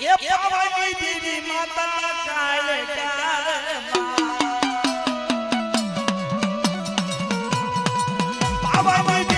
એ પાવાની દેવી માતા કાળ કાળ પાવાની